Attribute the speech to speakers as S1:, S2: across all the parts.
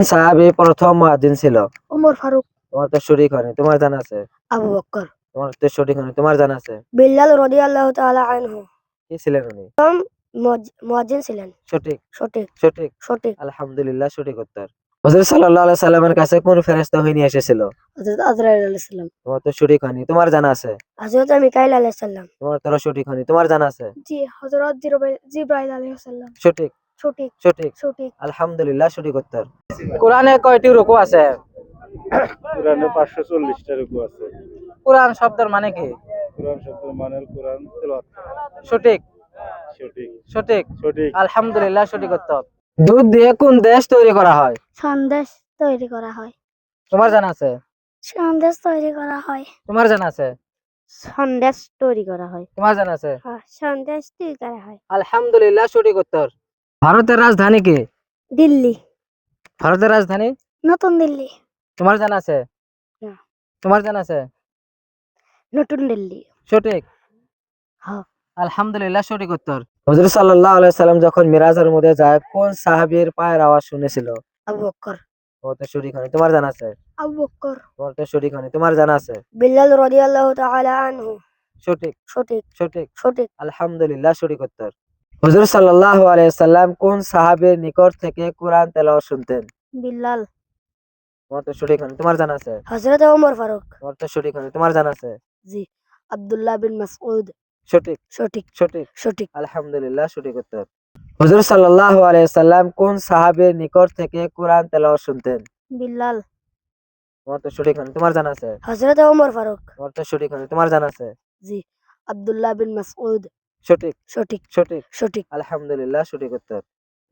S1: সাহাবি প্রথম মুয়াজ্জিন ছিল।
S2: ওমর ফারুক।
S1: তোমার তো শরীক হয়নি তোমার জানা আছে?
S2: আবু বক্কর।
S1: তোমার তো শরীক হয়নি তোমার জানা আছে?
S2: বিল্লাল রাদিয়াল্লাহু তাআলা আনহু।
S1: কি ছিলেন উনি?
S2: মুয়াজ্জিন ছিলেন।
S1: সঠিক।
S2: সঠিক।
S1: সঠিক?
S2: সঠিক।
S1: আলহামদুলিল্লাহ সঠিক উত্তর। হুজুর সাল্লাল্লাহু আলাইহি সাল্লামের কাছে কোন ফেরেশতা নিয়ে এসেছিল?
S2: হযরত আজরাইল আলাইহিস সালাম।
S1: তোমার তো শরীক হয়নি তোমার জানা আছে?
S2: হযরত মিকাইল আলাইহিস সালাম।
S1: তোমার তো সঠিক হয়নি তোমার জানা আছে?
S2: জি হযরত জিব্রাইল আলাইহিস সালাম।
S1: সঠিক।
S2: সঠিক।
S1: সঠিক।
S2: সঠিক।
S1: আলহামদুলিল্লাহ সঠিক উত্তর। কোরআনে কয়টি রুকু আছে?
S3: কোরআনে পাঁচশো চল্লিশটা রুকু আছে।
S1: কোরআন শব্দের মানে কি?
S3: কোরআন শব্দ মানের কোরআন তেলাওয়াত।
S1: সঠিক?
S3: সঠিক।
S1: সঠিক?
S3: সঠিক।
S1: আলহামদুলিল্লাহ সঠিক উত্তর। দুধ দিয়ে কোন দেশ তৈরি করা হয়?
S2: সন্দেশ তৈরি করা হয়।
S1: তোমার জানা আছে?
S2: সন্দেশ তৈরি করা হয়।
S1: তোমার জানা আছে?
S2: সন্দেশ তৈরি করা হয়।
S1: তোমার জানা আছে?
S2: হ্যাঁ সন্দেশ তৈরি করা হয়।
S1: আলহামদুলিল্লাহ সঠিক উত্তর। ভারতের রাজধানী কি?
S2: দিল্লি।
S1: ভারতের রাজধানী?
S2: নতুন দিল্লি।
S1: তোমার জানা আছে?
S2: না।
S1: তোমার জানা আছে?
S2: নতুন দিল্লি।
S1: সঠিক।
S2: হ্যাঁ।
S1: আলহামদুলিল্লাহ সঠিক উত্তর। হুজুর সাল্লাল্লাহু আলাইহি সাল্লাম যখন মিরাজের মধ্যে যায় কোন সাহাবীর পায়ের আওয়াজ শুনেছিল?
S2: আবু বক্কর।
S1: তোমার তো শরীক হয়নি। তোমার জানা আছে?
S2: আবু বক্কর।
S1: তোমার তো শরীক হয়নি। তোমার জানা আছে?
S2: বিল্লাল রাদিয়াল্লাহু তাআলা আনহু।
S1: সঠিক।
S2: সঠিক।
S1: সঠিক।
S2: সঠিক।
S1: আলহামদুলিল্লাহ সঠিক উত্তর। হুজুর সাল্লাল্লাহু আলাইহি সাল্লাম কোন সাহাবীর নিকট থেকে কোরআন তেলাওয়াত শুনতেন?
S2: বিল্লাল।
S1: তোমার তো সঠিক হয়নি তোমার জানা আছে?
S2: হযরত ওমর ফারুক।
S1: তোমার তো সঠিক হয়নি তোমার জানা আছে?
S2: জি আব্দুল্লাহ বিন মাসউদ।
S1: সঠিক
S2: সঠিক
S1: সঠিক
S2: সঠিক
S1: আলহামদুলিল্লাহ সঠিক উত্তর হুজুর সাল্লাল্লাহু আলাইহি সাল্লাম কোন সাহাবীর নিকট থেকে কোরআন তেলাওয়াত শুনতেন?
S2: বিল্লাল।
S1: তোমার তো সঠিক হয়নি তোমার জানা আছে?
S2: হযরত ওমর ফারুক।
S1: তোমার তো সঠিক হয়নি তোমার জানা আছে?
S2: জি আব্দুল্লাহ বিন মাসউদ।
S1: সঠিক
S2: সঠিক
S1: সঠিক
S2: সঠিক
S1: আলহামদুলিল্লাহ সঠিক উত্তর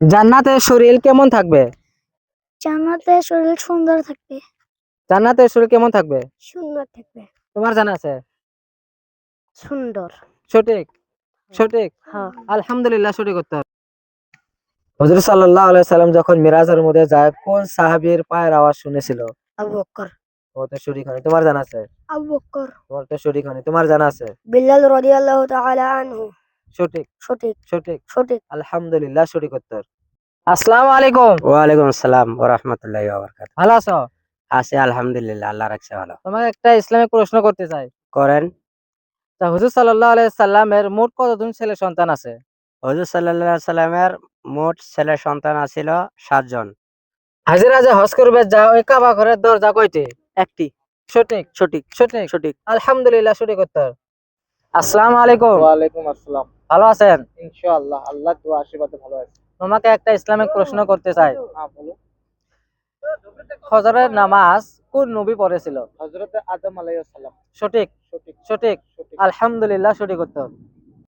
S1: জান্নাতে শরীর কেমন থাকবে?
S2: জান্নাতে শরীর সুন্দর থাকবে।
S1: জান্নাতে শরীর কেমন থাকবে?
S2: সুন্দর থাকবে।
S1: তোমার জানা আছে?
S2: সুন্দর।
S1: সঠিক? সঠিক?
S2: হ্যাঁ।
S1: আলহামদুলিল্লাহ সঠিক উত্তর। হুজুর সাল্লাল্লাহু আলাইহি সাল্লাম যখন মিরাজের মধ্যে যায় কোন সাহাবীর পায়ের আওয়াজ শুনেছিল?
S2: আবু বক্কর।
S1: তোমার তো শরীক হয়নি। তোমার জানা আছে?
S2: আবু বক্কর।
S1: তোমার তো শরীক হয়নি। তোমার জানা আছে?
S2: বিল্লাল রাদিয়াল্লাহু তাআলা আনহু।
S1: সঠিক।
S2: সঠিক।
S1: সঠিক।
S2: সঠিক।
S1: আলহামদুলিল্লাহ সঠিক উত্তর। আসসালামু আলাইকুম।
S4: ওয়ালাইকুম আসসালাম ও রহমতুল্লাহ বারকাত
S1: ভালো আছো?
S4: আছি আলহামদুলিল্লাহ আল্লাহ রাখছে ভালো।
S1: তোমাকে একটা ইসলামিক প্রশ্ন করতে চাই।
S4: করেন।
S1: তা হুজুর সাল্লাল্লাহু আলাইহি সাল্লামের মোট কতজন ছেলে সন্তান আছে?
S4: হজুর সাল্লাহ সাল্লামের মোট ছেলে সন্তান আছিল সাতজন
S1: হাজিরা যে হজ করবে যাও ওই কাবা ঘরের দরজা কয়টি
S4: একটি।
S1: সঠিক।
S4: সঠিক।
S1: সঠিক।
S4: সঠিক।
S1: আলহামদুলিল্লাহ সঠিক উত্তর। আসসালামু আলাইকুম।
S3: ওয়ালাইকুম আসসালাম।
S1: ভালো আছেন?
S3: ইনশাআল্লাহ আল্লাহ দোয়া আশীর্বাদে ভালো আছে
S1: তোমাকে একটা ইসলামিক প্রশ্ন করতে চাই।
S3: হ্যাঁ
S1: নামাজ কোন নবী পড়েছিল?
S3: হজরত আদম আলাইহিস সালাম।
S1: সঠিক?
S3: সঠিক।
S1: সঠিক।
S3: সঠিক।
S1: আলহামদুলিল্লাহ সঠিক উত্তর।